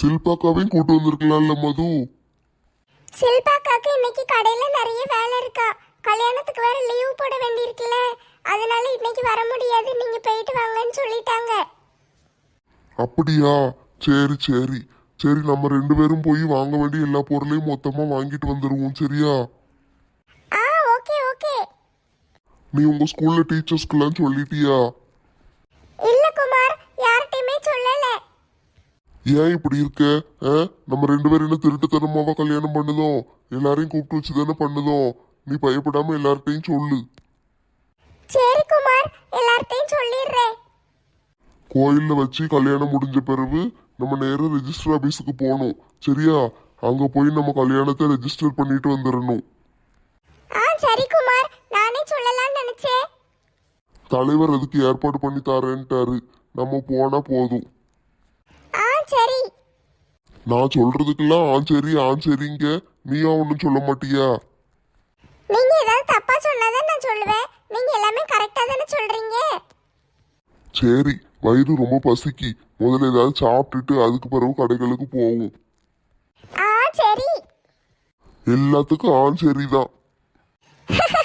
சில்பாக்காவையும் கூட்டு வந்திருக்கலாம்ல மது. ஷில்பாக்காக்கு இன்னைக்கு கடையில நிறைய வேலை இருக்கா. கல்யாணத்துக்கு வேற லீவ் போட வேண்டியிருக்குல்ல. அதனால இன்னைக்கு வர முடியாது. நீங்க போயிட்டு வாங்கன்னு சொல்லிட்டாங்க. அப்படியா? சரி சரி. சரி நம்ம ரெண்டு பேரும் போய் வாங்க வேண்டிய எல்லா பொருளையும் மொத்தமா வாங்கிட்டு வந்துருவோம் சரியா? ஆ ஓகே ஓகே. நீ உங்க ஸ்கூல்ல டீச்சர்ஸ்க்கெல்லாம் சொல்லிட்டியா? இல்ல குமார். யார்கிட்டயுமே சொல்லல. ஏன் இப்படி இருக்க? ஆ? நம்ம ரெண்டு பேரும் என்ன திருட்டுத்தனமாவா கல்யாணம் பண்ணுதோம்? எல்லாரையும் கூப்பிட்டு வச்சு தானே பண்ணுதோம்? நீ பயப்படாம எல்லார்ட்டையும் சொல்லு. சரி குமார் எல்லார்ட்டையும் சொல்லிடுறேன். கோயில்ல வச்சு கல்யாணம் முடிஞ்ச பிறகு நம்ம நேரா ரெஜிஸ்டர் ஆபீஸுக்கு போகணும். சரியா? அங்க போய் நம்ம கல்யாணத்தை ரெஜிஸ்டர் பண்ணிட்டு வந்துடணும். ஆ சரி குமார். நானே சொல்லலாம்னு நினைச்சேன். தலைவர் அதுக்கு ஏற்பாடு பண்ணி தரேன்ட்டாரு. நம்ம போனா போதும். நான் சொல்றதுக்கெல்லாம் ஆன் சரி ஆன் சரிங்க. நீயா ஒன்றும் சொல்ல மாட்டியா? நீங்க ஏதாவது தப்பா சொன்னாதான் நான் சொல்லுவேன். நீங்க எல்லாமே கரெக்டா தானே சொல்றீங்க? சரி வயிறு ரொம்ப பசிக்கு. முதல்ல ஏதாவது சாப்பிட்டுட்டு அதுக்கு பிறகு கடைகளுக்கு போவோம். ஆ சரி. எல்லாத்துக்கும் ஆன் சரிதான்.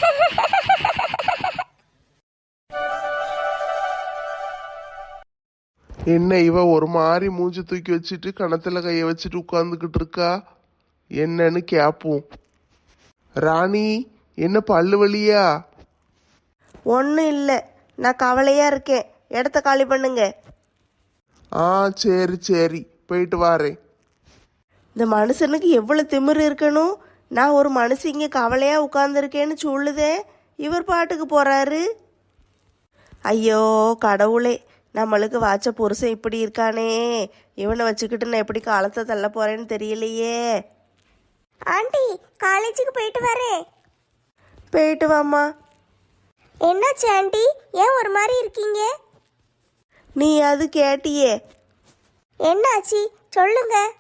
என்ன இவ ஒரு மாதிரி மூஞ்சி தூக்கி வச்சுட்டு கணத்துல கைய வச்சுட்டு உட்காந்துக்கிட்டு இருக்கா? என்னன்னு கேட்போம் ராணி என்ன பல்லு வலியா? ஒன்றும் இல்லை. நான் கவலையாக இருக்கேன். இடத்த காலி பண்ணுங்க. ஆ சரி சரி. போயிட்டு வாரேன். இந்த மனுஷனுக்கு எவ்வளோ திமிரு இருக்கணும்? நான் ஒரு மனுஷன் இங்கே கவலையாக உட்காந்துருக்கேன்னு சொல்லுதே. இவர் பாட்டுக்கு போகிறாரு ஐயோ கடவுளே. நம்மளுக்கு வாச்ச புருஷன் இப்படி இருக்கானே. இவனை வச்சுக்கிட்டு நான் எப்படி காலத்தை தள்ள போகிறேன்னு தெரியலையே. ஆண்டி காலேஜுக்கு போயிட்டு வரேன். போயிட்டு வாம்மா. என்னாச்சு ஆண்டி? ஏன் ஒரு மாதிரி இருக்கீங்க? நீ அது கேட்டியே. என்னாச்சு? சொல்லுங்க.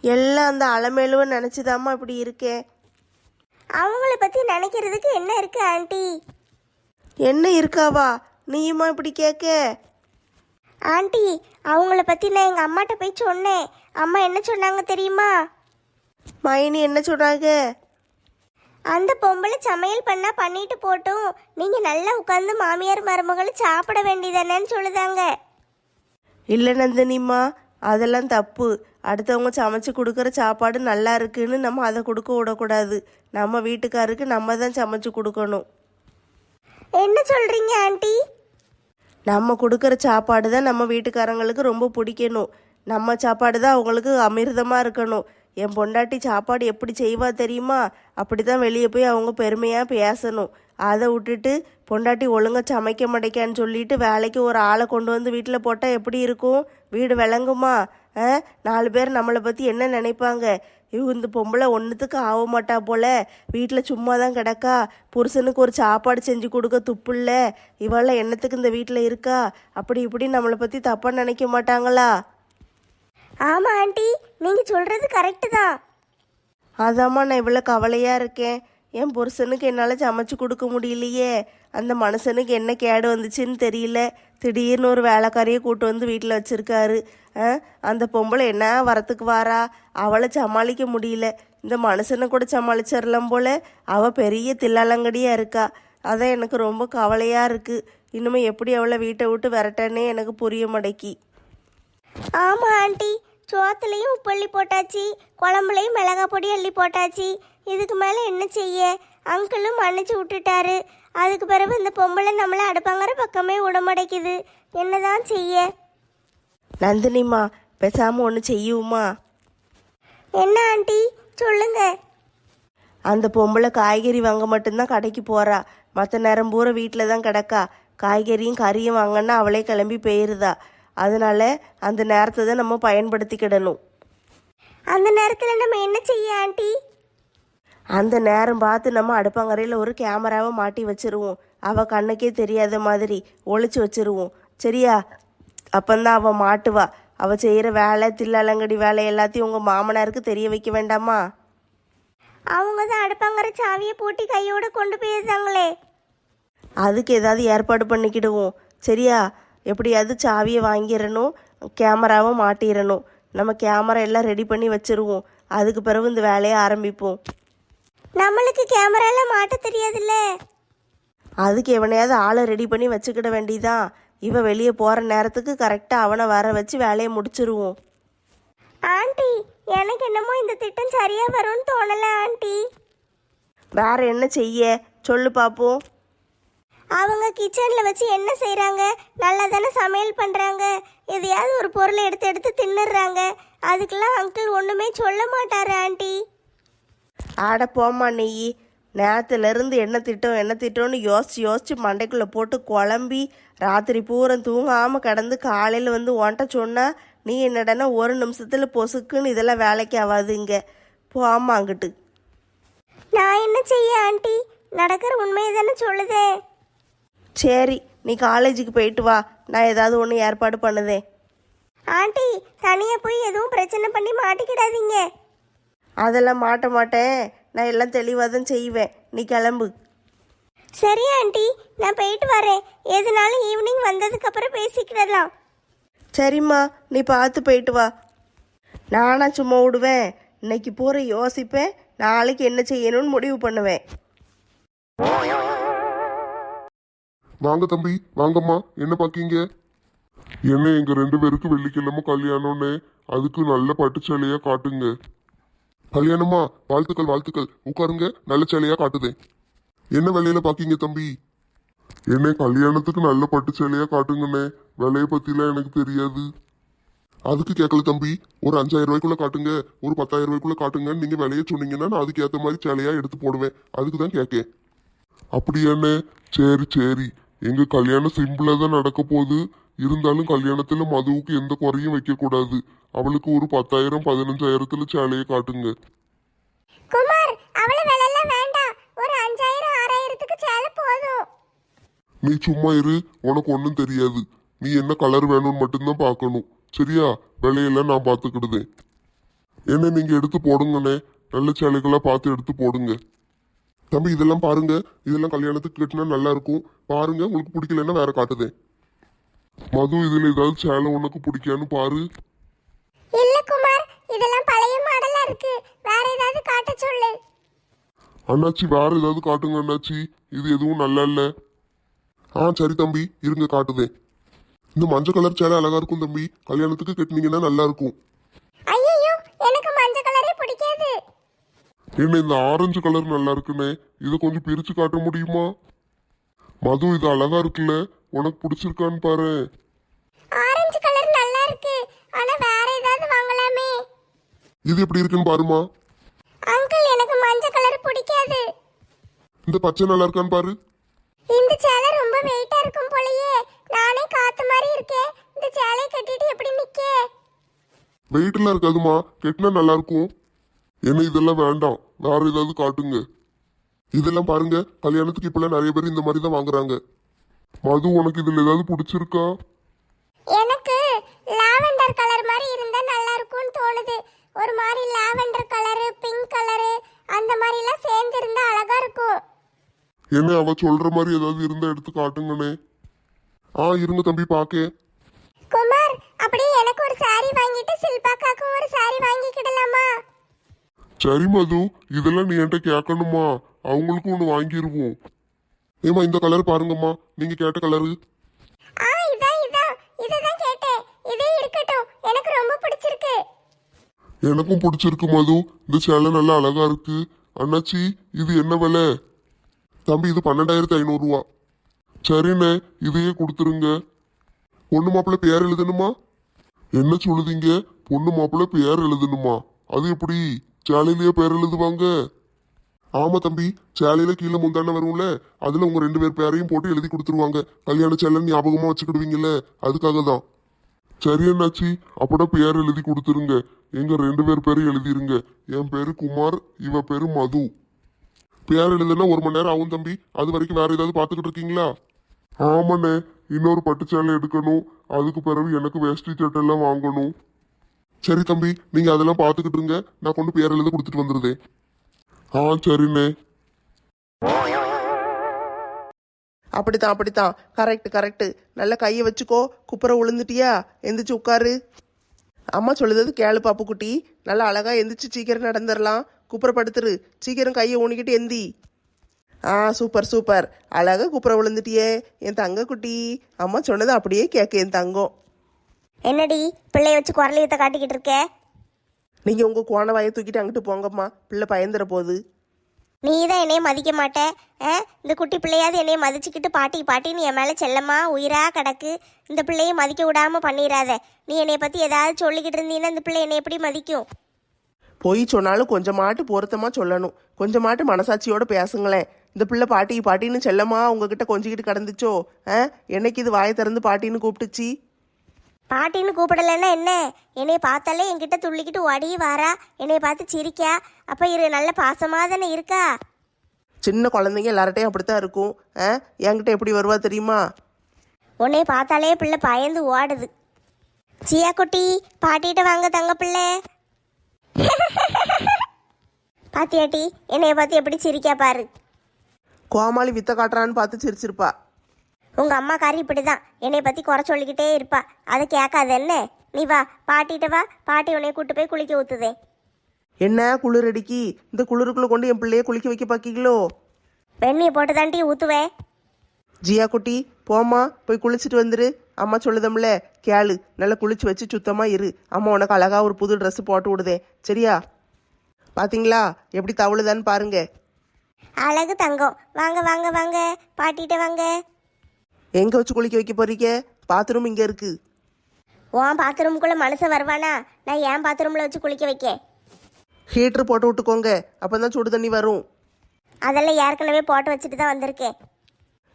எல்லாம் அந்த அலமேலுவை நினச்சிதாம்மா இப்படி இருக்கேன் அவங்கள பத்தி நினைக்கிறதுக்கு என்ன இருக்கு ஆண்டி? என்ன இருக்காவா? நீயுமா இப்படி கேட்க? ஆண்டி அவங்கள பத்தி நான் எங்க அம்மாட்ட போய் சொன்னேன். அம்மா என்ன சொன்னாங்க தெரியுமா? மைனி என்ன சொன்னாங்க அந்த பொம்பளை சமையல் பண்ணா பண்ணிட்டு போட்டும். நீங்க நல்லா உட்காந்து மாமியார் மருமகள் சாப்பிட வேண்டியதானேன்னு சொல்லுதாங்க. இல்லை நந்தினிம்மா அதெல்லாம் தப்பு. அடுத்தவங்க சமைச்சு கொடுக்குற சாப்பாடு நல்லா இருக்குன்னு நம்ம அதை கொடுக்க விடக்கூடாது. நம்ம வீட்டுக்காருக்கு நம்ம தான் சமைச்சு கொடுக்கணும். என்ன சொல்றீங்க ஆண்டி? நம்ம கொடுக்குற சாப்பாடு தான் நம்ம வீட்டுக்காரங்களுக்கு ரொம்ப பிடிக்கணும். நம்ம சாப்பாடு தான் அவங்களுக்கு அமிர்தமாக இருக்கணும். என் பொண்டாட்டி சாப்பாடு எப்படி செய்வா தெரியுமா? அப்படி தான் வெளியே போய் அவங்க பெருமையாக பேசணும். அதை விட்டுட்டு பொண்டாட்டி ஒழுங்காக சமைக்க மாட்டேக்கான்னு சொல்லிட்டு வேலைக்கு ஒரு ஆளை கொண்டு வந்து வீட்டில் போட்டால் எப்படி இருக்கும்? வீடு விளங்குமா? நாலு பேர் நம்மளை பற்றி என்ன நினைப்பாங்க? இவ இந்த பொம்பளை ஒன்றுத்துக்கு ஆக மாட்டா போல. வீட்டில் சும்மா தான் கிடக்கா. புருஷனுக்கு ஒரு சாப்பாடு செஞ்சு கொடுக்க துப்புல்ல. இவெல்லாம் என்னத்துக்கு இந்த வீட்டில் இருக்கா? அப்படி இப்படி நம்மளை பற்றி தப்பாக நினைக்க மாட்டாங்களா? ஆமா ஆண்டி. நீங்க சொல்றது கரெக்டு தான். அதாம்மா நான் இவ்வளோ கவலையாக இருக்கேன். என் புருஷனுக்கு என்னால் சமைச்சு கொடுக்க முடியலையே. அந்த மனுஷனுக்கு என்ன கேடு வந்துச்சுன்னு தெரியல. திடீர்னு ஒரு வேலைக்காரியை கூட்டு வந்து வீட்டில் வச்சிருக்காரு. ஆ, அந்த பொம்பளை என்ன வரத்துக்கு வாரா? அவளை சமாளிக்க முடியல. இந்த மனுஷனை கூட சமாளிச்சிடலாம் போல. அவள் பெரிய தில்லாலங்கடியாக இருக்கா. அதான் எனக்கு ரொம்ப கவலையாக இருக்குது இன்னுமே எப்படி அவளை வீட்டை விட்டு விரட்டேன்னே எனக்கு புரிய மடக்கி ஆமாம் ஆண்டி. சோத்துலையும் உப்பு அள்ளி போட்டாச்சு குழம்புலையும் மிளகாய் பொடி அள்ளி போட்டாச்சு. இதுக்கு மேலே என்ன செய்ய? அங்கிளும் மன்னிச்சு விட்டுட்டாரு. அதுக்கு பிறகு இந்த பொம்பளை நம்மளை அடுப்பாங்கிற பக்கமே விடமாட்டேக்குது என்னதான் செய்ய? நந்தினிம்மா பேசாமல் ஒன்று செய்யுமா? என்ன ஆண்டி? சொல்லுங்க. அந்த பொம்பளை காய்கறி வாங்க மட்டும்தான் கடைக்கு போறா. மற்ற நேரம் பூரா வீட்டில் தான் கிடக்கா. காய்கறியும் கறியும் வாங்கன்னா அவளே கிளம்பி போயிருதா. அதனால அந்த நேரத்தை தான் நம்ம பயன்படுத்திக்கிடணும். அந்த நேரத்தில் நம்ம என்ன செய்ய ஆண்டி? அந்த நேரம் பார்த்து நம்ம அடுப்பங்கரையில் ஒரு கேமராவை மாட்டி வச்சிருவோம். அவ கண்ணுக்கே தெரியாத மாதிரி ஒளிச்சு வச்சிருவோம். சரியா? அப்பந்தான் அவ மாட்டுவா. அவ செய்கிற வேலை தில்லாலங்கடி வேலை எல்லாத்தையும் உங்கள் மாமனாருக்கு தெரிய வைக்க வேண்டாமா? அவங்க தான் அடுப்பாங்கிற சாவியை பூட்டி கையோட கொண்டு போயிருந்தாங்களே. அதுக்கு ஏதாவது ஏற்பாடு பண்ணிக்கிடுவோம். சரியா? எப்படியாவது சாவியை வாங்கிடணும் கேமராவும் மாட்டிடணும். நம்ம கேமரா எல்லாம் ரெடி பண்ணி வச்சிருவோம். அதுக்கு பிறகு இந்த வேலையை ஆரம்பிப்போம். நம்மளுக்கு கேமராலாம் மாட்ட தெரியாதுல்ல? அதுக்கு எவனையாவது ஆளை ரெடி பண்ணி வச்சுக்கிட வேண்டியதான் இவ வெளியே போகிற நேரத்துக்கு கரெக்டாக அவனை வர வச்சு வேலையை முடிச்சிருவோம். ஆண்டி எனக்கு என்னமோ இந்த திட்டம் சரியா வரும்னு தோணல ஆண்டி. வேற என்ன செய்ய? சொல்லு பார்ப்போம் அவங்க கிச்சன்ல வச்சு என்ன செய்றாங்க? நல்லா தானே சமையல் பண்றாங்க. எதையாவது ஒரு பொருளை எடுத்து எடுத்து தின்னுடுறாங்க. அதுக்கெல்லாம் அங்கிள் ஒண்ணுமே சொல்ல மாட்டாரு ஆண்டி. ஆட போம்மா நீ நேரத்துலேருந்து என்ன திட்டம் என்ன திட்டம்னு யோசிச்சு யோசிச்சு மண்டைக்குள்ளே போட்டு குழம்பி ராத்திரி பூரம் தூங்காமல் கிடந்து காலையில் வந்து உன்ட்ட சொன்னா நீ என்னடனா ஒரு நிமிஷத்தில் பொசுக்குன்னு இதெல்லாம் வேலைக்கு ஆகாது இங்கே. போம்மா அங்கிட்டு. நான் என்ன செய்ய ஆண்டி? நடக்கிற உண்மையை தானே சொல்லுதேன் சரி நீ காலேஜுக்கு போயிட்டு வா. நான் ஏதாவது ஒன்று ஏற்பாடு பண்ணுதேன். ஆண்டி தனியா போய் எதுவும் பிரச்சனை பண்ணி மாட்டிக்கிடாதீங்க. அதெல்லாம் மாட்ட மாட்டேன். நான் எல்லாம் தெளிவாக தான் செய்வேன். நீ கிளம்பு. சரி ஆண்டி நான் போயிட்டு வரேன். எதுனாலும் ஈவினிங் வந்ததுக்கு அப்புறம் பேசிக்கிடலாம். சரிம்மா நீ பார்த்து போயிட்டு வா. நானா சும்மா விடுவேன். இன்னைக்கு பூரா யோசிப்பேன். நாளைக்கு என்ன செய்யணும்னு முடிவு பண்ணுவேன். வாங்க தம்பி வாங்கம்மா. என்ன பாக்கீங்க? என்ன எங்க ரெண்டு பேருக்கு வெள்ளிக்கிழமை கல்யாணம்னு. அதுக்கு நல்ல பட்டு சேலையா காட்டுங்க. கல்யாணமா? வாழ்த்துக்கள் வாழ்த்துக்கள். உட்காருங்க நல்ல சேலையா காட்டுதே என்ன வேலையில பாக்கீங்க தம்பி? என்ன கல்யாணத்துக்கு நல்ல பட்டு சேலையா காட்டுங்கண்ணே. விலையை பத்திலாம் எனக்கு தெரியாது. அதுக்கு கேட்கல தம்பி. ஒரு அஞ்சாயிரம் ரூபாய்க்குள்ள காட்டுங்க. ஒரு பத்தாயிரம் ரூபாய்க்குள்ள காட்டுங்கன்னு நீங்க விலையை சொன்னீங்கன்னா நான் அதுக்கு ஏற்ற மாதிரி சேலையா எடுத்து போடுவேன். அதுக்கு தான் கேட்கேன் அப்படியாண்ணே? சரி சரி. எங்க கல்யாணம் சிம்பிளா தான் நடக்க போகுது. இருந்தாலும் கல்யாணத்துல மதுவுக்கு எந்த குறையும் வைக்க கூடாது. அவளுக்கு ஒரு பத்தாயிரம் பதினஞ்சாயிரத்துல சேலையை காட்டுங்க. குமார் அவள விலைலாம் வேண்டாம். ஒரு அஞ்சாயிரம் ஆறாயிரத்துக்கு சேலை போதும். நீ சும்மா இரு உனக்கு ஒன்றும் தெரியாது. நீ என்ன கலர் வேணும்னு மட்டும்தான் பார்க்கணும். சரியா? விலையெல்லாம் நான் பார்த்துக்கிடுதேன். என்ன நீங்க எடுத்து போடுங்கண்ணே. நல்ல சேலைகளா பார்த்து எடுத்து போடுங்க. தம்பி இதெல்லாம் பாருங்க. இதெல்லாம் கல்யாணத்துக்கு கட்டினா நல்லா இருக்கும். பாருங்க உங்களுக்கு பிடிக்கலன்னா வேற காட்டுதேன். மது இதுல ஏதாவது சேலை உனக்கு பிடிக்கான்னு பாரு. இல்ல குமார் இதெல்லாம் பழைய மாடலா இருக்கு. வேற ஏதாவது காட்ட சொல்லு. அண்ணாச்சி வேற ஏதாவது காட்டுங்க அண்ணாச்சி. இது எதுவும் நல்லா இல்ல. ஆ சரி தம்பி இருங்க காட்டுதேன். இந்த மஞ்சள் கலர் சேலை அழகா இருக்கும் தம்பி. கல்யாணத்துக்கு கட்டினீங்கன்னா நல்லா இருக்கும் ஐயோ எனக்கு மஞ்சள் கலரே பிடிக்காது என்ன இந்த ஆரஞ்சு கலர் நல்லா இருக்குண்ணே இதை கொஞ்சம் பிரிச்சு காட்ட முடியுமா? மது இது அழகா இருக்குல்ல? உனக்கு பிடிச்சிருக்கான்னு பாரு. ஆரஞ்சு கலர் நல்லா இருக்கு. ஆனா வேற ஏதாவது வாங்கலாமே. இது எப்படி இருக்குன்னு பாருமா. அங்கிள் எனக்கு மஞ்சள் கலர் பிடிக்காது. இந்த பச்சை நல்லா இருக்கான்னு பாரு. இந்த சேலை ரொம்ப வெயிட்டா இருக்கும் போலயே. நானே காத்து மாதிரி இருக்கேன். இந்த சேலையை கட்டிட்டு எப்படி நிக்க? வெயிட்லாம் இருக்காதுமா கெட்டினா நல்லா இருக்கும். என்ன இதெல்லாம் வேண்டாம். வேற ஏதாவது காட்டுங்க. இதெல்லாம் பாருங்க. கல்யாணத்துக்கு இப்பெல்லாம் நிறைய பேர் இந்த மாதிரி தான் வாங்குறாங்க. மது உனக்கு இதுல ஏதாவது பிடிச்சிருக்கா? எனக்கு லாவெண்டர் கலர் மாதிரி இருந்தா நல்லா இருக்கும்னு தோணுது. ஒரு மாதிரி லாவெண்டர் கலரு பிங்க் கலரு அந்த மாதிரி எல்லாம் சேர்ந்து இருந்தா அழகா இருக்கும். என்ன அவ சொல்ற மாதிரி ஏதாவது இருந்தா எடுத்து காட்டுங்கண்ணே. ஆ இருங்க தம்பி பாக்கேன். குமார் அப்படியே எனக்கு ஒரு saree வாங்கிட்டு சில்பாக்காக்கும் ஒரு saree வாங்கிக்கிடலாமா? சரி மது. இதெல்லாம் நீ என்கிட்ட கேட்கணுமா? அவங்களுக்கும் ஒன்று வாங்கிடுவோம் ஏமா இந்த கலர் பாருங்கம்மா. நீங்க கேட்ட கலரு ஆ இதான் இதான் இதுதான் கேட்டேன். இதே இருக்கட்டும். எனக்கு ரொம்ப பிடிச்சிருக்கு. எனக்கும் பிடிச்சிருக்கு மது. இந்த சேலை நல்லா அழகா இருக்கு. அண்ணாச்சி இது என்ன விலை? தம்பி இது பன்னெண்டாயிரத்தி ஐநூறுரூவா சரிண்ணே இதையே கொடுத்துருங்க. பொண்ணு மாப்பிள்ளை பேர் எழுதணுமா? என்ன சொல்லுதீங்க? பொண்ணு மாப்பிள்ளை பேர் எழுதணுமா? அது எப்படி? சேலையிலேயே பேர் எழுதுவாங்க. ஆமா தம்பி சேலையில கீழே முந்தான வரும்ல அதுல உங்க ரெண்டு பேர் பேரையும் போட்டு எழுதி கொடுத்துருவாங்க. கல்யாண சேலை ஞாபகமா வச்சுக்கிடுவீங்கல்ல அதுக்காக தான் சரி என்னாச்சி அப்பட பேர் எழுதி கொடுத்துருங்க. எங்க ரெண்டு பேர் பேரும் எழுதிருங்க. என் பேரு குமார் இவ பேரு மது. பேர் எழுதுனா ஒரு மணி நேரம் ஆகும் தம்பி. அது வரைக்கும் வேற ஏதாவது பார்த்துக்கிட்டு இருக்கீங்களா? ஆமாண்ணே இன்னொரு பட்டு சேலை எடுக்கணும். அதுக்கு பிறகு எனக்கு வேஷ்டி சட்டை எல்லாம் வாங்கணும். சரி தம்பி நீங்க அதெல்லாம் பார்த்துக்கிட்டு இருங்க. நான் கொண்டு பேர் எழுத கொடுத்துட்டு வந்துருதேன் ஆ சரிண்ணே. அப்படித்தான் அப்படித்தான். கரெக்ட் கரெக்ட் நல்லா கையை வச்சுக்கோ. குப்புற விழுந்துட்டியா எந்திரிச்சு உட்காரு. அம்மா சொல்லுதது கேளு பாப்பு குட்டி. நல்லா அழகாக எந்திரிச்சு சீக்கிரம் நடந்துடலாம் குப்புறப்படுத்துரு சீக்கிரம் கையை ஊனிக்கிட்டு எந்தி. ஆ சூப்பர் சூப்பர் அழகாக குப்புற விழுந்துட்டியே என் தங்க குட்டி. அம்மா சொன்னது அப்படியே கேட்க என் தங்கம். என்னடி பிள்ளைய வச்சு குரலியத்தை காட்டிக்கிட்டு இருக்க? நீங்க உங்க கோண வாயை தூக்கிட்டு அங்கிட்டு போங்கம்மா. பிள்ளை பயந்துற போகுது நீ தான் என்னைய மதிக்க மாட்ட. ஆ? இந்த குட்டி பிள்ளையாவது என்னைய மதிச்சுக்கிட்டு பாட்டி பாட்டின்னு என் மேலே செல்லமா உயிரா கிடக்கு. இந்த பிள்ளைய மதிக்க விடாம பண்ணிடாத நீ என்னைய பற்றி ஏதாவது சொல்லிக்கிட்டு இருந்தீன்னா இந்த பிள்ளை என்னை எப்படி மதிக்கும்? பொய் சொன்னாலும் கொஞ்சமாட்டு பொருத்தமா சொல்லணும். கொஞ்சமாட்டு மனசாட்சியோட பேசுங்களேன். இந்த பிள்ளை பாட்டி பாட்டின்னு செல்லமா உங்ககிட்ட கொஞ்சிக்கிட்டு கிடந்துச்சோ? ஆ? என்னைக்கு இது வாயை திறந்து பாட்டின்னு கூப்பிட்டுச்சு? பாட்டின்னு கூப்பிடலைன்னா என்ன? என்னைய பார்த்தாலே என்கிட்ட துள்ளிக்கிட்டு ஓடி வாரா. என்னைய பார்த்து சிரிக்கா. அப்போ இரு நல்ல பாசமாக தானே இருக்கா? சின்ன குழந்தைங்க எல்லார்ட்டையும் அப்படித்தான் இருக்கும். ஆ? என்கிட்ட எப்படி வருவா தெரியுமா? உன்னைய பார்த்தாலே பிள்ளை பயந்து ஓடுது. சியா குட்டி பாட்டிகிட்ட வாங்க தங்க பிள்ளை. பாத்தியாட்டி என்னைய பார்த்து எப்படி சிரிக்கா பாரு. கோமாளி வித்த காட்டுறான்னு பார்த்து சிரிச்சிருப்பா. உங்க அம்மாக்காரி இப்படிதான். என்னைய பத்தி குறை சொல்லிக்கிட்டே இருப்பா. அதை கேட்காது என்ன? நீ வா பாட்டிட்ட வா. பாட்டி உன்னைய கூட்டு போய் குளிக்க ஊத்துதே. என்ன குளிர் அடிக்கி? இந்த குளிருக்குள்ள கொண்டு என் பிள்ளைய குளிக்க வைக்க பாக்கீங்களோ? வெந்நியை போட்டு தாண்டி ஊத்துவேன் ஜியா குட்டி போம்மா போய் குளிச்சுட்டு வந்துரு. அம்மா சொல்லுதம்ல கேளு. நல்லா குளிச்சு வச்சு சுத்தமா இரு. அம்மா உனக்கு அழகா ஒரு புது Dress போட்டு விடுதே. சரியா? பாத்தீங்களா? எப்படி தவளுதான்னு பாருங்க. அழகு தங்கம். வாங்க வாங்க வாங்க. பாட்டிட்ட வாங்க. எங்க வச்சு குளிக்க வைக்க போறீங்க? பாத்ரூம் இங்க இருக்கு. உன் பாத்ரூமுக்குள்ள மனுஷன் வருவானா? நான் என் பாத்ரூம்ல வச்சு குளிக்க வைக்கேன் ஹீட்டர் போட்டு விட்டுக்கோங்க. அப்பதான் சுடு தண்ணி வரும். அதெல்லாம் ஏற்கனவே போட்டு வச்சுட்டு தான் வந்திருக்கேன்.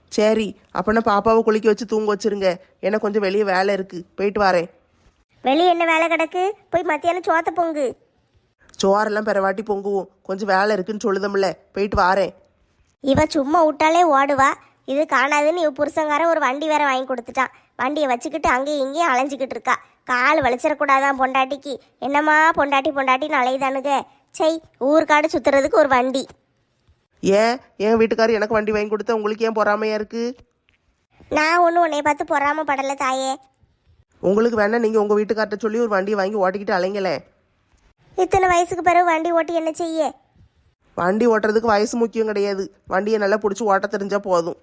சரி அப்பனா பாப்பாவை குளிக்க வச்சு தூங்க வச்சிருங்க. எனக்கு கொஞ்சம் வெளியே வேலை இருக்கு. போயிட்டு வரேன். வெளியே என்ன வேலை கிடக்கு? போய் மத்தியானம் சோத்த பொங்கு. சோறெல்லாம் பெறவாட்டி பொங்குவோம். கொஞ்சம் வேலை இருக்குன்னு சொல்லுதம்ல. போயிட்டு வாரேன். இவ சும்மா விட்டாலே ஓடுவா. இது காணாதுன்னு இவ புருஷங்காரன் ஒரு வண்டி வேற வாங்கி கொடுத்துட்டான். வண்டியை வச்சுக்கிட்டு அங்கேயும் இங்கேயும் அலைஞ்சிக்கிட்டு இருக்கா. கால் வலிச்சிடக்கூடாதான் பொண்டாட்டிக்கு. என்னம்மா பொண்டாட்டி பொண்டாட்டின்னு அலையுதானுங்க. சை ஊருக்காடு சுத்துறதுக்கு ஒரு வண்டி. ஏன்? என் வீட்டுக்காரர் எனக்கு வண்டி வாங்கி கொடுத்தா உங்களுக்கு ஏன் பொறாமையா இருக்கு? நான் ஒன்றும் உன்னை பார்த்து பொறாம படலை தாயே. உங்களுக்கு வேணா நீங்க உங்க வீட்டுக்கார்ட்ட சொல்லி ஒரு வண்டியை வாங்கி ஓட்டிக்கிட்டு அலைங்களேன். இத்தனை வயசுக்கு பிறகு வண்டி ஓட்டி என்ன செய்ய? வண்டி ஓட்டுறதுக்கு வயசு முக்கியம் கிடையாது. வண்டியை நல்லா பிடிச்சி ஓட்ட தெரிஞ்சா போதும்.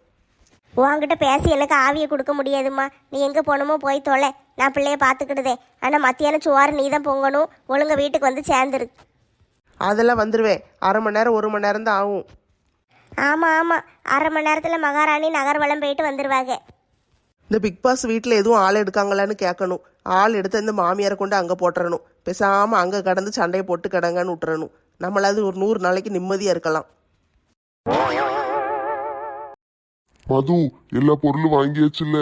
உன்கிட்ட பேசி எனக்கு ஆவியை கொடுக்க முடியாதும்மா. நீ எங்கே போகணுமோ போய் தொலை. நான் பிள்ளைய பார்த்துக்கிடுதே. ஆனால் மத்தியானம் சோறு நீ தான் பொங்கணும். ஒழுங்கா வீட்டுக்கு வந்து சேர்ந்துரு. அதெல்லாம் வந்துடுவேன் அரை மணி நேரம் ஒரு மணி நேரம் தான் ஆகும். ஆமாம் ஆமாம் அரை மணி நேரத்தில் மகாராணி நகர்வலம் போயிட்டு வந்துடுவாங்க இந்த பிக் பாஸ் வீட்டில் எதுவும் ஆள் எடுக்காங்களான்னு கேட்கணும். ஆள் எடுத்து இந்த மாமியாரை கொண்டு அங்கே போட்டுறணும். பேசாமல் அங்கே கடந்து சண்டையை போட்டு கிடங்கன்னு விட்டுறணும். நம்மளாவது ஒரு நூறு நாளைக்கு நிம்மதியாக இருக்கலாம். மது எல்லா பொருளும் வாங்கியாச்சுல்ல?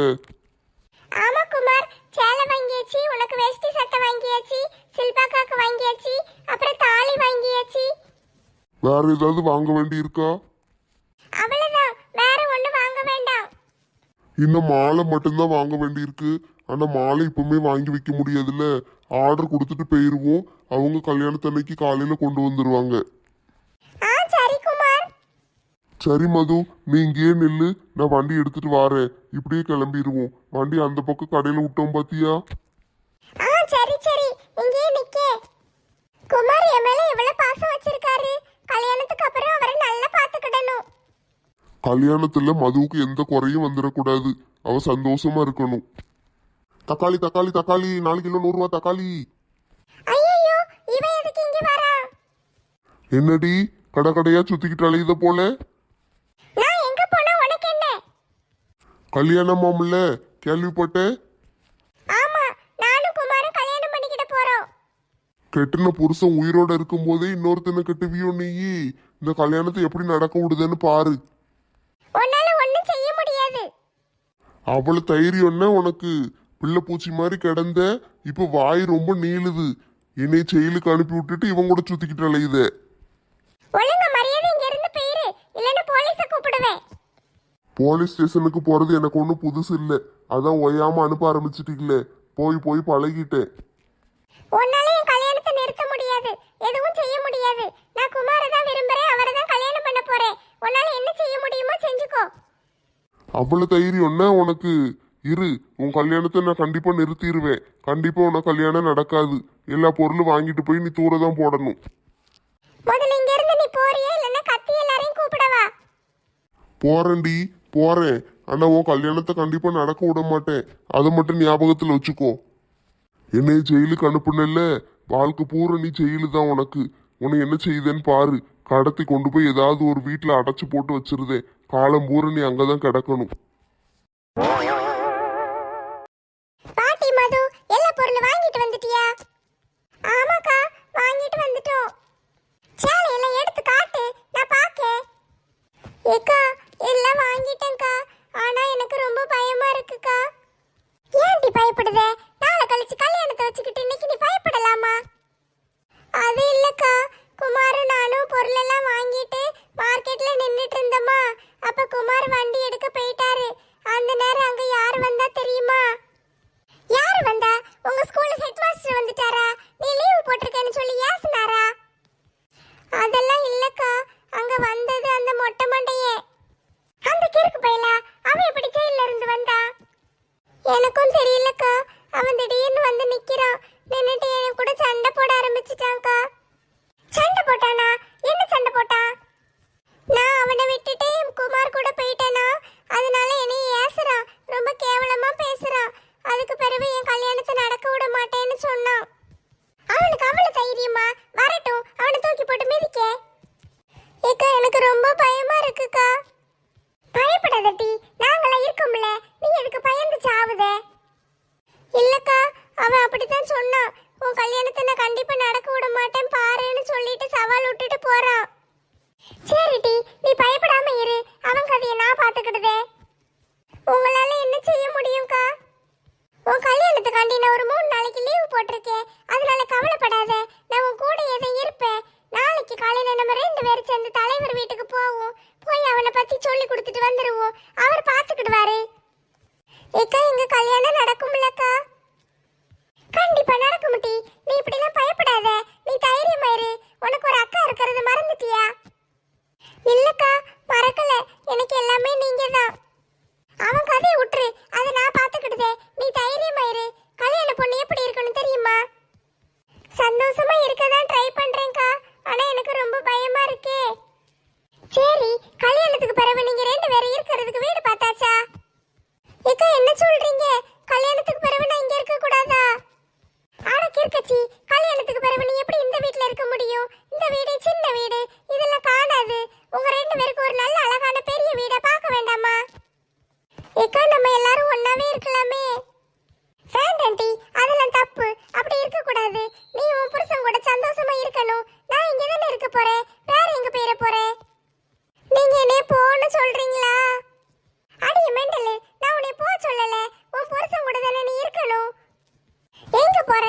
ஆமா குமார் சேலை வாங்கியாச்சு உனக்கு வேஷ்டி சட்டை வாங்கியாச்சு சில்பாக்காக்கு வாங்கியாச்சு அப்புறம் தாலி வாங்கியாச்சு. வேற ஏதாவது வாங்க வேண்டி இருக்கா அவ்வளவுதான். வேற ஒண்ணு வாங்க வேண்டாம். இன்னும் மாலை மட்டும்தான் வாங்க வேண்டி இருக்கு ஆனா மாலை இப்பவுமே வாங்கி வைக்க முடியாதுல்ல. ஆர்டர் கொடுத்துட்டு போயிருவோம். அவங்க கல்யாணத்தன்னைக்கு காலையில கொண்டு வந்துருவாங்க. ஆ சரி குமார். சரி மது நீ இங்கேயே நில்லு. நான் வண்டி எடுத்துட்டு வாரேன். இப்படியே கிளம்பிடுவோம் வண்டி அந்த பக்கம் கடையில விட்டோம் பாத்தியா? ஆ சரி சரி. இங்கேயே நிக்க. குமார் என் மேல எவ்வளவு பாசம் வச்சிருக்காரு. கல்யாணத்துக்கு அப்புறம் அவரை நல்லா பாத்துக்கிடணும் கல்யாணத்துல மதுவுக்கு எந்த குறையும் வந்துடக்கூடாது. அவ சந்தோஷமா இருக்கணும். தக்காளி தக்காளி தக்காளி. நாலு கிலோ நூறு ரூபா தக்காளி. ஐயோ இவன் எதுக்கு இங்க வரா? என்னடி? கடை கடையா சுத்திக்கிட்டு அலையுத போல நான் எங்க போனா உனக்கு என்ன கல்யாணமாம்ல? கேள்விப்பட்டேன் ஆமா நானும் குமாரும் கல்யாணம் பண்ணிக்கிட போறோம். கெட்டின புருஷன் உயிரோட இருக்கும்போதே இன்னொருத்தனை கெட்டுவியோ நீ இந்த கல்யாணத்தை எப்படி நடக்க விடுதுன்னு பாரு. உன்னால ஒண்ணும் செய்ய முடியாது. அவ்வளவு தைரியம்னா உனக்கு? பிள்ளை பூச்சி மாதிரி கிடந்த இப்ப வாய் ரொம்ப நீளுது. என்னை செயலுக்கு அனுப்பி விட்டுட்டு இவன் கூட சுத்திக்கிட்டு அலையுத. ஒழுங்கு மரியாதை இங்க இருந்து போயிரு. இல்லைன்னா போலீஸ கூப்பிடுவேன். போலீஸ் ஸ்டேஷனுக்கு போறது எனக்கு ஒன்றும் புதுசு இல்லை. அதான் ஒய்யாம அனுப்ப ஆரம்பிச்சிட்டீங்களே. போய் போய் பழகிட்டேன். உன்னால என் கல்யாணத்தை நிறுத்த முடியாது. எதுவும் செய்ய முடியாது. நான் குமாரை தான் விரும்புறேன். அவரை தான் கல்யாணம் பண்ண போறேன். உன்னால என்ன செய்ய முடியுமோ செஞ்சுக்கோ. அவ்வளவு தைரியம்னா உனக்கு? இரு உன் கல்யாணத்தை நான் கண்டிப்பா நிறுத்திடுவேன். கண்டிப்பா உனக்கு கல்யாணம் நடக்காது. எல்லா பொருளும் வாங்கிட்டு போய் நீ தூர தான் போடணும். முதல்ல இங்க இருந்து நீ போறியா? இல்லைன்னா கத்தி எல்லாரையும் கூப்பிடவா? போறேன்டி. போறேன். ஆனா உன் கல்யாணத்தை கண்டிப்பா நடக்க விட மாட்டேன். அதை மட்டும் ஞாபகத்துல வச்சுக்கோ. என்னைய ஜெயிலுக்கு அனுப்புனல்ல வாழ்க்கை பூரா நீ ஜெயிலு தான் உனக்கு. உன்னை என்ன செய்யுதேன்னு பாரு. கடத்தி கொண்டு போய் ஏதாவது ஒரு வீட்டில் அடைச்சு போட்டு வச்சிருதே. காலம் பூரா நீ அங்கதான் கிடக்கணும். கண்டிப்பா நடக்கும் டி நீ இப்படிலாம் பயப்படாத நீ தைரியமாயிரு உனக்கு ஒரு அக்கா இருக்கிறது மறந்துட்டியா இல்லக்கா மறக்கல எனக்கு எல்லாமே நீங்க தான் அவன் கதையை விட்டுரு அதை நான் பாத்துக்கிடுதே நீ தைரியமாயிரு கல்யாண பொண்ணு எப்படி இருக்கணும் தெரியுமா சந்தோஷமா இருக்க தான் ட்ரை பண்றேன்க்கா ஆனா எனக்கு ரொம்ப பயமா இருக்கே சரி கல்யாணத்துக்கு பிறகு நீங்க ரெண்டு பேரும் இருக்கிறதுக்கு வீடு பார்த்தாச்சா ஏக்கா என்ன சொல்றீங்க கல்யாணத்துக்கு பிறகு நான் இங்க இருக்க கூடாதா ஆட கிறுக்கச்சி கல்யாணத்துக்கு பிறகு நீ எப்படி இந்த வீட்ல இருக்க முடியும் இந்த வீடு சின்ன வீடு இதெல்லாம் காணாது உங்க ரெண்டு பேருக்கு ஒரு நல்ல அழகான பெரிய வீடை பார்க்க வேண்டாமா ஏக்கா நம்ம எல்லாரும் ஒண்ணாவே இருக்கலாமே வேண்டாம் டி அதெல்லாம் தப்பு அப்படி இருக்க கூடாது நீ உன் புருஷன் கூட சந்தோஷமா இருக்கணும் நான் இங்க தானே இருக்க போறேன் வேற எங்க போயிட போறேன் நீங்க என்னைய போன்னு சொல்றீங்களா அடிய மெண்டலு நான் உன்னை போ சொல்லல உன் புருஷன் கூட தானே நீ இருக்கணும் எங்க போற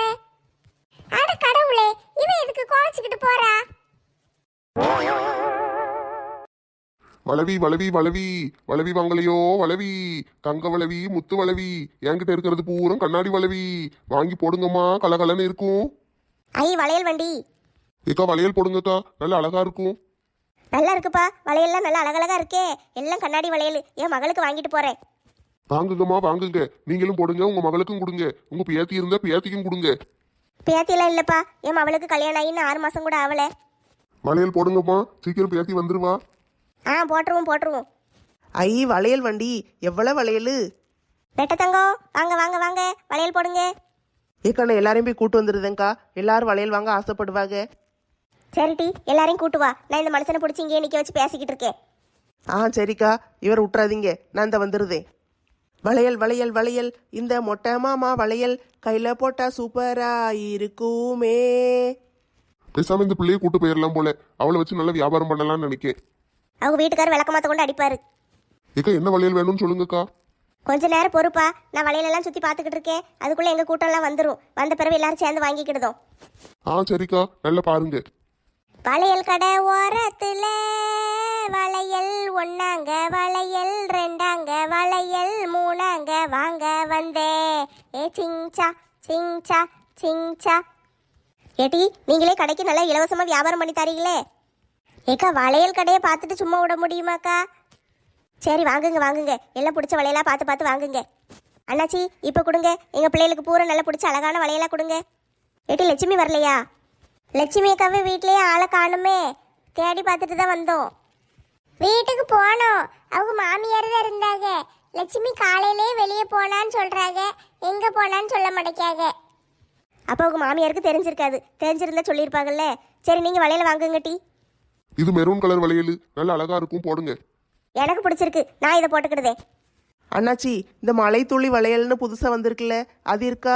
அட கடவுளே இவன் எதுக்கு குறைச்சிக்கிட்டு போறா வளவி வளவி வளவி வளவி வாங்கலையோ வளவி தங்க வளவி முத்து வளவி என்கிட்ட இருக்கிறது பூரம் கண்ணாடி வளவி. வாங்கி போடுங்கம்மா கலகலன்னு இருக்கும். ஐ வளையல் வண்டி. ஏக்கா வளையல் போடுங்கக்கா நல்ல அழகா இருக்கும். நல்லா இருக்குப்பா வளையல்லாம் நல்லா அழகழகா இருக்கே. எல்லாம் கண்ணாடி வளையல் என் மகளுக்கு வாங்கிட்டு போறேன். வாங்குங்கம்மா வாங்குங்க. நீங்களும் போடுங்க உங்க மகளுக்கும் கொடுங்க. உங்க பேத்தி இருந்தா பேத்திக்கும் கொடுங்க. பேத்தியெல்லாம் இல்லப்பா என் மகளுக்கு கல்யாணம் ஆகி இன்னும் ஆறு மாசம் கூட ஆகல வளையல் போடுங்கம்மா சீக்கிரம் பேத்தி வந்துருவா. ஆ போட்டுருவோம் போட்டுருவோம். ஐ வளையல் வண்டி. எவ்வளவு வளையல்? வெட்ட தங்கம். வாங்க வாங்க வாங்க. வளையல் போடுங்க. ஏக்கா நான் எல்லாரையும் போய் கூட்டு வந்துருதேங்க்கா. எல்லாரும் வளையல் வாங்க ஆசைப்படுவாங்க. சரிட்டி எல்லாரையும் கூட்டு வா. நான் இந்த மனுஷனை பிடிச்சி இங்கே நிக்க வச்சு பேசிக்கிட்டு இருக்கேன். ஆ சரிக்கா. இவர் விட்டுறாதீங்க நான் இந்த வந்துருதேன். வளையல் வளையல் வளையல். இந்த மொட்டை மாமா வளையல். கையில போட்டா சூப்பரா இருக்குமே. பேசாம இந்த பிள்ளையை கூட்டு போயிடலாம் போல. அவளை வச்சு நல்ல வியாபாரம் பண்ணலாம்னு நினைக்கேன். அவங்க வீட்டுக்காரர் விளக்கமாத்த கொண்டு அடிப்பாரு. ஏக்கா என்ன வளையல் வேணும்னு சொல்லுங்கக்கா? கொஞ்ச நேரம் பொறுப்பா. நான் வளையலெல்லாம் சுற்றி பார்த்துக்கிட்டு இருக்கேன். அதுக்குள்ளே எங்கள் கூட்டம்லாம் வந்துடும் வந்த பிறகு எல்லாரும் சேர்ந்து வாங்கிக்கிடுதோம். ஆ சரிக்கா. நல்லா பாருங்க. வளையல் கடை ஓரத்துல வளையல் ஒன்னாங்க வளையல் ரெண்டாங்க வளையல் மூணாங்க. வாங்க வந்தே. ஏ சிங்சா சிங்சா சிங்சா. ஏட்டி நீங்களே கடைக்கு நல்லா இலவசமா வியாபாரம் பண்ணி தரீங்களே? ஏக்கா வளையல் கடையை பார்த்துட்டு சும்மா விட முடியுமாக்கா? சரி வாங்குங்க வாங்குங்க. எல்லாம் பிடிச்ச வளையலாக பார்த்து பார்த்து வாங்குங்க. அண்ணாச்சி இப்போ கொடுங்க. எங்கள் பிள்ளைகளுக்கு பூரா நல்லா பிடிச்ச அழகான வளையலாக கொடுங்க. ஏட்டி லட்சுமி வரலையா? லட்சுமி அக்காவே வீட்லேயே ஆளை காணுமே. தேடி பார்த்துட்டு தான் வந்தோம். வீட்டுக்கு போனோம். அவங்க மாமியார் தான் இருந்தாங்க. லட்சுமி காலையிலே வெளியே போனான்னு சொல்கிறாங்க எங்கே போனான்னு சொல்ல மாட்டேக்காங்க. அப்போ அவங்க மாமியாருக்கு தெரிஞ்சிருக்காது. தெரிஞ்சிருந்தா சொல்லியிருப்பாங்கல்ல. சரி நீங்கள் வளையல் வாங்குங்க டி. இது மெரூன் கலர் வளையல். நல்ல அழகா இருக்கும் போடுங்க. எனக்கு பிடிச்சிருக்கு. நான் இதை போட்டுக்கிடுதே. அண்ணாச்சி இந்த மலைத்துளி வளையல்னு புதுசாக வந்திருக்குல்ல அது இருக்கா?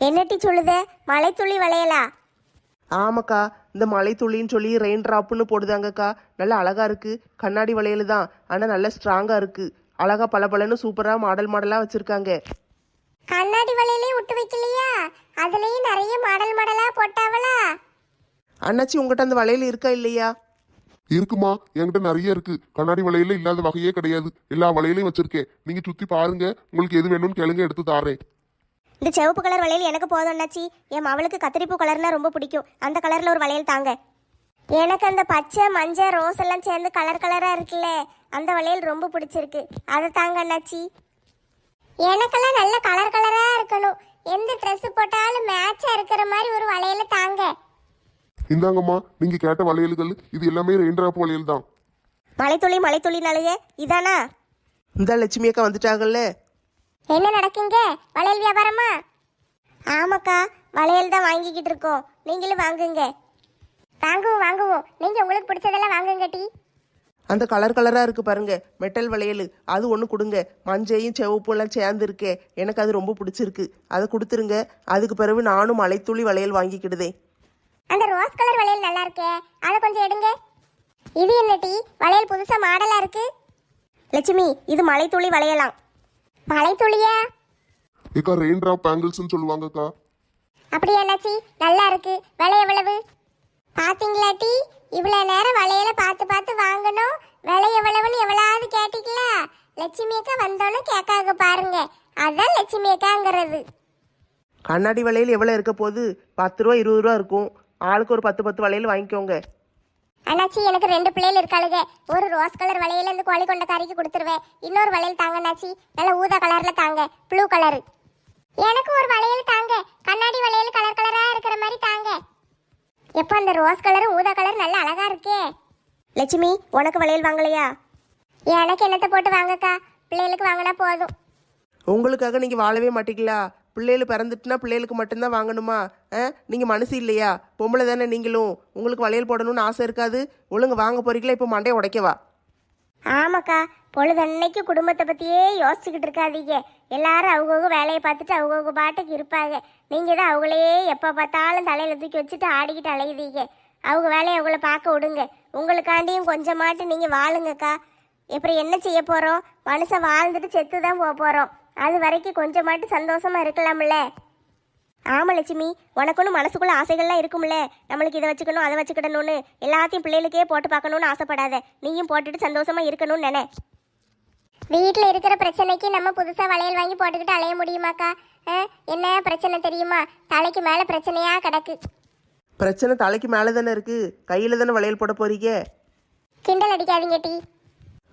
என்னட்டி சொல்லுதே? மலைத்துளி வளையலா? ஆமாக்கா இந்த மலைத்துளின்னு சொல்லி ரெயின் ட்ராப்னு போடுதாங்கக்கா. நல்லா அழகா இருக்கு. கண்ணாடி வளையல் தான். ஆனால் நல்லா ஸ்ட்ராங்காக இருக்கு. அழகா பளபளன்னு சூப்பராக மாடல் மாடலாக வச்சுருக்காங்க. கண்ணாடி வளையலே விட்டு வைக்கலையா? அதுலயும் நிறைய மாடல் மாடலா போட்டாவளா? அண்ணாச்சி உங்ககிட்ட அந்த வளையல் இருக்கா இல்லையா? இருக்குமா? என்கிட்ட நிறைய இருக்கு. கண்ணாடி வளையல இல்லாத வகையே கிடையாது. எல்லா வளையலையும் வச்சிருக்கேன் நீங்க சுத்தி பாருங்க. உங்களுக்கு எது வேணும்னு கேளுங்க எடுத்து தாரேன். இந்த சிவப்பு கலர் வளையல் எனக்கு போதும் அண்ணாச்சி. என் மவளுக்கு கத்திரிப்பூ கலர்னா ரொம்ப பிடிக்கும். அந்த கலர்ல ஒரு வளையல் தாங்க. எனக்கு அந்த பச்சை மஞ்சள் ரோஸ் எல்லாம் சேர்ந்து கலர் கலரா இருக்குல்ல அந்த வளையல் ரொம்ப பிடிச்சிருக்கு. அதை தாங்க அண்ணாச்சி. எனக்கெல்லாம் நல்ல கலர் கலரா இருக்கணும். எந்த Dress போட்டாலும் மேட்சா இருக்கிற மாதிரி ஒரு வளையல தாங்க. இந்தாங்கம்மா நீங்க கேட்ட வளையல்கள் இது எல்லாமே ரெயின் டிராப் வளையல் தான். மலைத்துளி மலைத்துளினாலேயே இதானா? இந்த லட்சுமி அக்கா வந்துட்டாங்கல்ல? என்ன நடக்குங்க? வளையல் வியாபாரமா? ஆமாக்கா வளையல் தான் வாங்கிக்கிட்டு இருக்கோம். நீங்களும் வாங்குங்க. வாங்குவோம் வாங்குவோம். நீங்க உங்களுக்கு பிடிச்சதெல்லாம் வாங்குங்க டி. அந்த கலர் கலராக இருக்கு பாருங்க. மெட்டல் வளையல் அது ஒன்று கொடுங்க. மஞ்சையும் சிவப்புலாம் சேர்ந்து இருக்கே. எனக்கு அது ரொம்ப பிடிச்சிருக்கு. அதை கொடுத்துருங்க. அதுக்கு பிறகு நானும் மலைத்துளி வளையல் வாங்கிக்கிடுதே அந்த ரோஸ் கலர் வளையல் நல்லா இருக்கே. அதை கொஞ்சம் எடுங்க. இது என்ன டி? வளையல் புதுசா மாடலா இருக்கு. லட்சுமி இது மலைத்துளி வளையலாம். மலைத்துளியா? ஏக்கா ரெயின் டிராப் பேங்கிள்ஸ்னு சொல்லுவாங்கக்கா அப்படியா என்னாச்சி நல்லா இருக்கு. விலை எவ்வளவு? பாத்தீங்களா டி? இவ்வளவு நேரம் வளையல பார்த்து பார்த்து வாங்கணும். விலை எவ்வளவுன்னு எவ்வளவு கேட்டீங்களா? லட்சுமி அக்கா வந்தோன்னு கேட்காக பாருங்க. அதான் லட்சுமி அக்காங்கிறது. கண்ணாடி வளையல் எவ்வளோ இருக்க போகுது? பத்து ரூபா இருபது ரூபா இருக்கும். ஆளுக்கு ஒரு பத்து பத்து வளையல் வாங்கிக்கோங்க. அண்ணாச்சி எனக்கு ரெண்டு பிள்ளைகள் இருக்காளுங்க. ஒரு ரோஸ் கலர் வளையல இந்த கோழி கொண்ட கறிக்கு கொடுத்துருவேன். இன்னொரு வளையல் தாங்க அண்ணாச்சி. நல்ல ஊதா கலர்ல தாங்க. ப்ளூ கலர் எனக்கு ஒரு வளையல் தாங்க. கண்ணாடி வளையல் கலர் கலரா இருக்கிற மாதிரி தாங்க. எப்போ அந்த ரோஸ் கலரும் ஊதா கலர் நல்ல அழகா இருக்கே? லட்சுமி உனக்கு வளையல் வாங்கலையா? எனக்கு என்னத்தை போட்டு வாங்கக்கா? பிள்ளைகளுக்கு வாங்கினா போதும். உங்களுக்காக நீங்கள் வாழவே மாட்டீங்களா? பிள்ளைகள் பிறந்துட்டுனா பிள்ளைகளுக்கு மட்டும்தான் வாங்கணுமா? ஆ? நீங்கள் மனசு இல்லையா? பொம்பளை தானே நீங்களும். உங்களுக்கு வளையல் போடணும்னு ஆசை இருக்காது. ஒழுங்கு வாங்க போறீங்களா? இப்போ மண்டையை உடைக்கவா? ஆமாக்கா பொழுதன்னைக்கு குடும்பத்தை பற்றியே யோசிச்சுக்கிட்டு இருக்காதீங்க. எல்லாரும் அவங்கவுங்க வேலையை பார்த்துட்டு அவங்கவுங்க பாட்டுக்கு இருப்பாங்க. நீங்கள் தான் அவங்களையே எப்போ பார்த்தாலும் தலையில் தூக்கி வச்சுட்டு ஆடிக்கிட்டு அலையுதீங்க. அவங்க வேலையை அவங்கள பார்க்க விடுங்க. உங்களுக்காண்டியும் கொஞ்சமாட்டு நீங்கள் வாழுங்கக்கா. அப்புறம் என்ன செய்ய போகிறோம் மனுஷன் வாழ்ந்துட்டு செத்து தான் போக போகிறோம் அது வரைக்கும் கொஞ்சமாட்டு சந்தோஷமா இருக்கலாம்ல. ஆமா லட்சுமி. உனக்குன்னு மனசுக்குள்ள ஆசைகள்லாம் இருக்கும்ல. நம்மளுக்கு இதை வச்சுக்கணும் அதை வச்சுக்கிடணும்னு. எல்லாத்தையும் பிள்ளைகளுக்கே போட்டு பார்க்கணும்னு ஆசைப்படாத. நீயும் போட்டுட்டு சந்தோஷமா இருக்கணும்னு நினை. வீட்டில் இருக்கிற பிரச்சனைக்கு நம்ம புதுசாக வளையல் வாங்கி போட்டுக்கிட்டு அலைய முடியுமாக்கா? ஆ, என்ன பிரச்சனை தெரியுமா? தலைக்கு மேலே பிரச்சனையா கிடக்கு. பிரச்சனை தலைக்கு மேலே தானே இருக்குது கையில் தானே வளையல் போட போறீங்க? கிண்டல் அடிக்காதீங்க டி.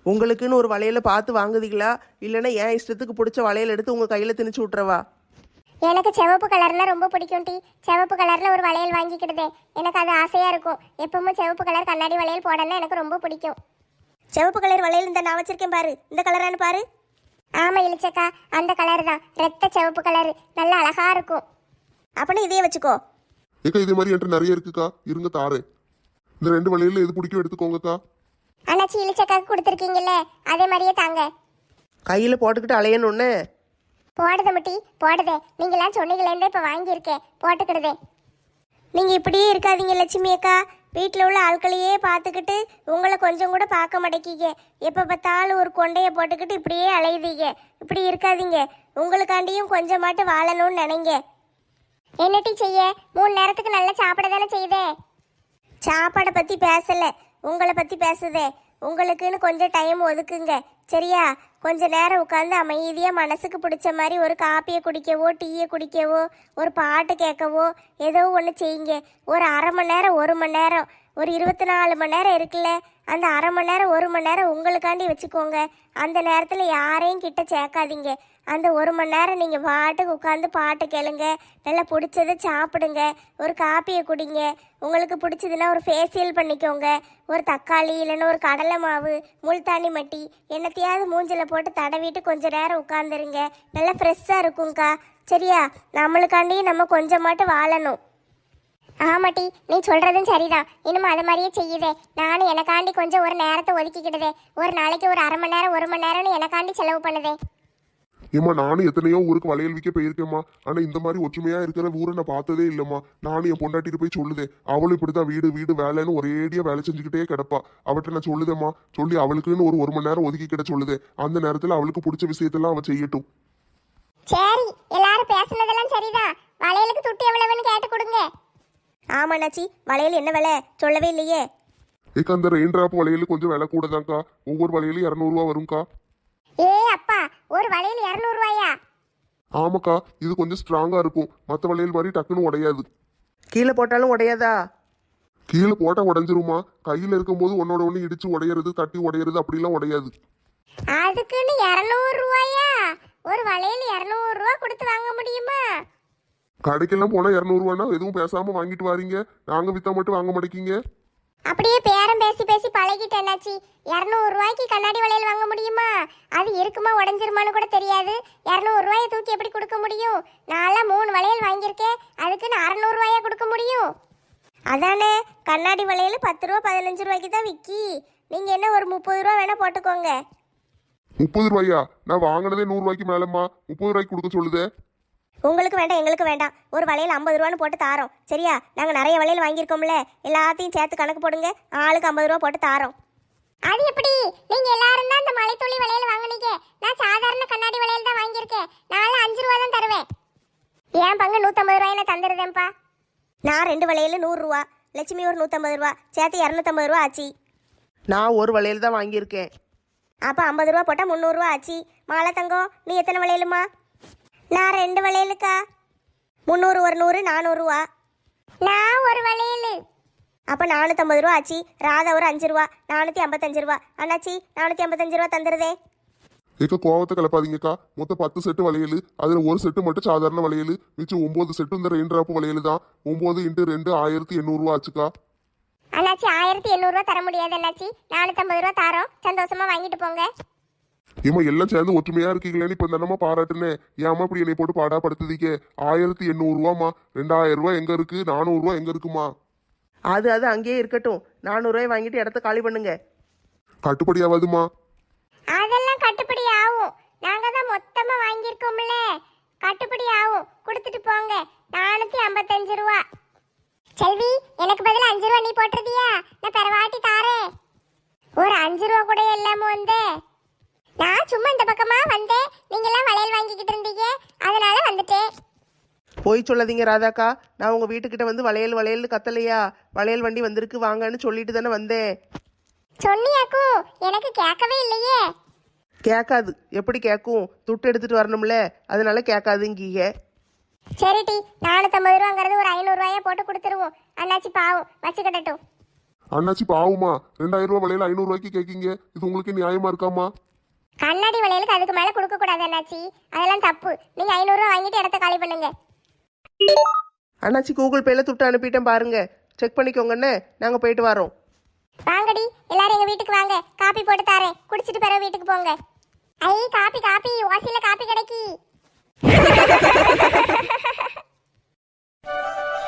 உங்களுக்குன்னு ஒரு வளையலை பார்த்து வாங்குதீங்களா? இல்லைன்னா என் இஷ்டத்துக்கு பிடிச்ச வளையல் எடுத்து உங்கள் கையில் திணிச்சு விட்றவா எனக்கு சிவப்பு கலர்னா ரொம்ப பிடிக்கும் டி. சிவப்பு கலர்ல ஒரு வளையல் வாங்கிக்கிடுதே. எனக்கு அது ஆசையா இருக்கும். எப்பவுமே சிவப்பு கலர் கண்ணாடி வளையல் போடணும்னா எனக்கு ரொம்ப பிடிக்கும். சிவப்பு கலர் வளையல் இந்த நான் வச்சிருக்கேன் பாரு. இந்த கலரானு பாரு. ஆமா இளிச்சக்கா. அந்த கலர் தான். ரெத்த சிவப்பு கலர். நல்ல அழகா இருக்கும். அப்படின்னு இதையே வச்சுக்கோ. ஏக்கா இதே மாதிரி என்கிட்ட நிறைய இருக்குக்கா. இருங்க தாரேன். இந்த ரெண்டு வளையல்ல எது பிடிக்கும் எடுத்துக்கோங்கக்கா. அண்ணாச்சி இளிச்சக்காக்கு கொடுத்துருக்கீங்கல்ல அதே மாதிரியே தாங்க. கையில் போட்டுக்கிட்டு அலையணுன்னே போடுத முட்டி போடுதே. நீங்களாம் சொன்னீங்களேந்தே இப்போ வாங்கியிருக்கேன் போட்டுக்கிடுதே. நீங்கள் இப்படியே இருக்காதீங்க லட்சுமி அக்கா. வீட்டில் உள்ள ஆட்களையே பார்த்துக்கிட்டு உங்களை கொஞ்சம் கூட பார்க்க மாட்டேக்கீங்க. எப்போ பார்த்தாலும் ஒரு கொண்டையை போட்டுக்கிட்டு இப்படியே அலையுதீங்க. இப்படி இருக்காதீங்க. உங்களுக்காண்டியும் கொஞ்சமாட்டு வாழணும்னு நினைங்க. என்னட்டி செய்ய? மூணு நேரத்துக்கு நல்லா சாப்பிட தானே செய்யுதே சாப்பாடை பற்றி பேசல. உங்களை பற்றி பேசுதே. உங்களுக்குன்னு கொஞ்சம் டைம் ஒதுக்குங்க. சரியா? கொஞ்ச நேரம் உட்காந்து அமைதியாக மனசுக்கு பிடிச்ச மாதிரி ஒரு காப்பியை குடிக்கவோ டீயை குடிக்கவோ ஒரு பாட்டு கேட்கவோ ஏதோ ஒன்று செய்யுங்க. ஒரு அரை மணி நேரம் ஒரு மணி நேரம் ஒரு இருபத்தி நாலு மணி நேரம் இருக்குல்ல? அந்த அரை மணி நேரம் ஒரு மணி நேரம் உங்களுக்காண்டி வச்சுக்கோங்க. அந்த நேரத்தில் யாரையும் கிட்ட சேர்க்காதீங்க. அந்த ஒரு மணி நேரம் நீங்கள் பாட்டுக்கு உட்காந்து பாட்டு கேளுங்க. நல்லா பிடிச்சதை சாப்பிடுங்க. ஒரு காப்பியை குடிங்க. உங்களுக்கு பிடிச்சதுன்னா ஒரு ஃபேஷியல் பண்ணிக்கோங்க. ஒரு தக்காளி இல்லைன்னா ஒரு கடலை மாவு முல்தானி மட்டி என்னத்தையாவது மூஞ்சில் போட்டு தடவிட்டு கொஞ்சம் நேரம் உட்காந்துருங்க நல்லா ஃப்ரெஷ்ஷாக இருக்கும்க்கா. சரியா? நம்மளுக்காண்டி நம்ம கொஞ்சமாட்டு வாழணும். ஆமாட்டி நீ சொல்கிறதும் சரிதான். இனிமே அது மாதிரியே செய்யுதே. நானும் எனக்காண்டி கொஞ்சம் ஒரு நேரத்தை ஒதுக்கிக்கிடுதே ஒரு நாளைக்கு ஒரு அரை மணி நேரம் ஒரு மணி நேரம்னு எனக்காண்டி செலவு பண்ணுதே. ஏம்மா நானும் எத்தனையோ ஊருக்கு வளையல் விற்க போயிருக்கேம்மா. ஆனா இந்த மாதிரி ஒற்றுமையா இருக்கிற ஊரை நான் பார்த்ததே இல்லம்மா. நானும் என் பொண்டாட்டிட்டு போய் சொல்லுதேன் அவளும் இப்படிதான் வீடு வீடு வேலைன்னு ஒரேடியா வேலை செஞ்சுக்கிட்டே கிடப்பா. அவட்ட நான் சொல்லுதேம்மா. சொல்லி அவளுக்குன்னு ஒரு ஒரு மணி நேரம் ஒதுக்கி கிட சொல்லுதே. அந்த நேரத்துல அவளுக்கு பிடிச்ச விஷயத்தெல்லாம் அவ செய்யட்டும். சரி எல்லாரும் பேசுனதெல்லாம் சரிதான் வளையலுக்கு துட்டு எவ்வளவுன்னு கேட்டு கொடுங்க. ஆமா அண்ணாச்சி. வளையல் என்ன விலை? சொல்லவே இல்லையே. ஏக்கா அந்த ரெயின் டிராப் வளையல் கொஞ்சம் விலை கூடதான்க்கா. ஒவ்வொரு வளையலும் இரநூறுவா வரும்க்கா. ஏ அப்பா ஒரு வளையல் இரநூறுவாயா? ஆமாக்கா இது கொஞ்சம் ஸ்ட்ராங்கா இருக்கும். மற்ற வளையல் மாதிரி டக்குன்னு உடையாது. கீழே போட்டாலும் உடையாதா? கீழே போட்டா உடஞ்சிருமா? கையில இருக்கும்போது ஒன்னோட ஒன்று இடிச்சு உடையறது தட்டி உடையறது அப்படிலாம் உடையாது. அதுக்குன்னு இரநூறுவாயா? ஒரு வளையல் இரநூறுவா கொடுத்து வாங்க முடியுமா? கடைக்கெல்லாம் போனா இரநூறுவானா எதுவும் பேசாம வாங்கிட்டு வாரீங்க. நாங்க வித்தா மட்டும் வாங்க மாட்டேங்க அப்படியே பேரம் பேசி என்னாச்சி? இரநூறுவாய்க்கு கண்ணாடி வளையல் வாங்க முடியுமா? அது இருக்குமா உடஞ்சிருமான்னு கூட தெரியாது. இரநூறுவாயை தூக்கி எப்படி கொடுக்க முடியும்? நான்லாம் மூணு வளையல் வாங்கியிருக்கேன். அதுக்கு நான் அறநூறுவாயா கொடுக்க முடியும்? அதானே கண்ணாடி வளையல் பத்து ரூபா பதினஞ்சு ரூபாய்க்கு தான் விக்கி. நீங்கள் என்ன ஒரு முப்பது ரூபா வேணால் போட்டுக்கோங்க. முப்பது ரூபாயா? நான் வாங்கினதே நூறு ரூபாய்க்கு மேலம்மா. முப்பது ரூபாய்க்கு கொடுக்க சொல்லுதே. உங்களுக்கு வேண்டாம் எங்களுக்கு வேண்டாம். ஒரு வளையல் ஐம்பது ரூபான்னு போட்டு தாரோம். சரியா? நாங்கள் நிறைய வளையல் வாங்கியிருக்கோம்ல. எல்லாத்தையும் சேர்த்து கணக்கு போடுங்க. ஆளுக்கு ஐம்பது ரூபா போட்டு தாரோம். அது எப்படி? நீங்க எல்லாரும் தான் இந்த மலைத்துளி வளையல் வாங்குனீங்க. நான் சாதாரண கண்ணாடி வளையல் தான் வாங்கியிருக்கேன். நான் அஞ்சு ரூபா தான் தருவேன். ஏன் பங்கு நூற்றம்பது ரூபாயில தந்துருதேன்ப்பா. நான் ரெண்டு வளையல் நூறுரூவா லட்சுமி ஒரு நூற்றம்பது ரூபா. சேர்த்து இரநூத்தம்பது ரூபா ஆச்சு. நான் ஒரு வளையல் தான் வாங்கியிருக்கேன். அப்போ ஐம்பது ரூபா போட்டால் முந்நூறுரூவா ஆச்சு. மாலை தங்கம் நீ எத்தனை வளையலுமா? நான் ரெண்டு வளையலுக்கா. முந்நூறு ஒரு நூறு நானூறுரூவா நான் ஒரு வளையல். அப்போ நானூற்றம்பது ரூபா ஆச்சு. ராதா ஒரு அஞ்சு ரூபா நானூற்றி ஐம்பத்தஞ்சு ரூபா. அண்ணாச்சி நானூற்றி ஐம்பத்தஞ்சு ரூபா தந்துருதே. ஏக்க கோவத்தை கிளப்பாதீங்கக்கா மொத்தம் பத்து செட்டு வளையல். அதுல ஒரு செட்டு மட்டும் சாதாரண வளையல். மிச்சம் ஒன்பது செட்டு இந்த ரெயின் டிராப் வளையல் தான். ஒன்பது இன்ட்டு ரெண்டு ஆயிரத்தி எண்ணூறுவா ஆச்சுக்கா. அண்ணாச்சி ஆயிரத்தி எண்ணூறுரூவா தர முடியாது அண்ணாச்சி. நானூற்றம்பது ரூபா தரோம். சந்தோஷமா வாங்கிட்டு போங்க. ஏமா எல்லாம் சேர்ந்து ஒற்றுமையா இருக்கீங்களேன்னு இப்ப தானமா பாராட்டுனேன் ஏமா இப்படி என்னை போட்டு பாடாப்படுத்துதீங்க ஆயிரத்தி எண்ணூறு ரூபாமா ரெண்டாயிரம் ரூபாய் எங்க இருக்கு? நானூறு ரூபாய் எங்க இருக்குமா? அது அது அங்கேயே இருக்கட்டும். நானூறுரூவாய் வாங்கிட்டு இடத்த காலி பண்ணுங்க. கட்டுப்படி ஆகாதுமா அதெல்லாம் கட்டுப்படி ஆகும். நாங்க தான் மொத்தமா வாங்கியிருக்கோம்ல. கட்டுப்படி ஆகும். கொடுத்துட்டு போங்க. நானூத்தி ஐம்பத்தஞ்சு ரூபா. செல்வி எனக்கு பதிலா அஞ்சு ரூபா நீ போட்டுறதியா நான் பெறவாட்டி தாரேன். ஒரு அஞ்சு ரூபா கூட இல்லாம வந்தே. நான் சும்மா இந்த பக்கமா வந்தேன். நீங்க எல்லாம் வளையல் வாங்கிக்கிட்டு இருந்தீங்க. அதனால வந்துட்டேன். போய் சொல்லாதீங்க ராதாக்கா. நான் உங்கள் வீட்டுக்கிட்ட வந்து வளையல் வளையல்னு கத்தலையா? வளையல் வண்டி வந்திருக்கு வாங்கன்னு சொல்லிட்டு தானே வந்தேன். சொன்னியாக்கும் எனக்கு கேட்கவே இல்லையே. கேட்காது. எப்படி கேட்கும்? துட்டு எடுத்துட்டு வரணும்ல. அதனால கேட்காதுங்கீங்க. சரிடி நானூத்தம்பது ரூபாங்கிறது ஒரு ஐநூறு ரூபாயா போட்டு கொடுத்துருவோம். அண்ணாச்சி பாவம் வச்சுக்கிடட்டும் அண்ணாச்சி பாவுமா? ரெண்டாயிரம் ரூபாய் வளையல் ஐநூறு ரூபாய்க்கு கேட்கீங்க. இது உங்களுக்கு நியாயமா இருக்காமா? கண்ணாடி வளையலுக்கு அதுக்கு மேல கொடுக்க கூடாது அண்ணாச்சி. அதெல்லாம் தப்பு. நீங்க ஐநூறு ரூபா வாங்கிட்டு இடத்த காலி பண்ணுங்க. அண்ணாச்சி கூகுள் பேல துட்டு அனுப்பிட்டேன் பாருங்க. செக் பண்ணிக்கோங்கண்ணே நாங்கள் போயிட்டு வரோம். வாங்கடி. எல்லாரும் எங்க வீட்டுக்கு வாங்க. காப்பி போட்டு தாரேன். குடிச்சிட்டு பிறகு வீட்டுக்கு போங்க. ஐ காப்பி காப்பி. ஓசியில காப்பி கிடைக்கி.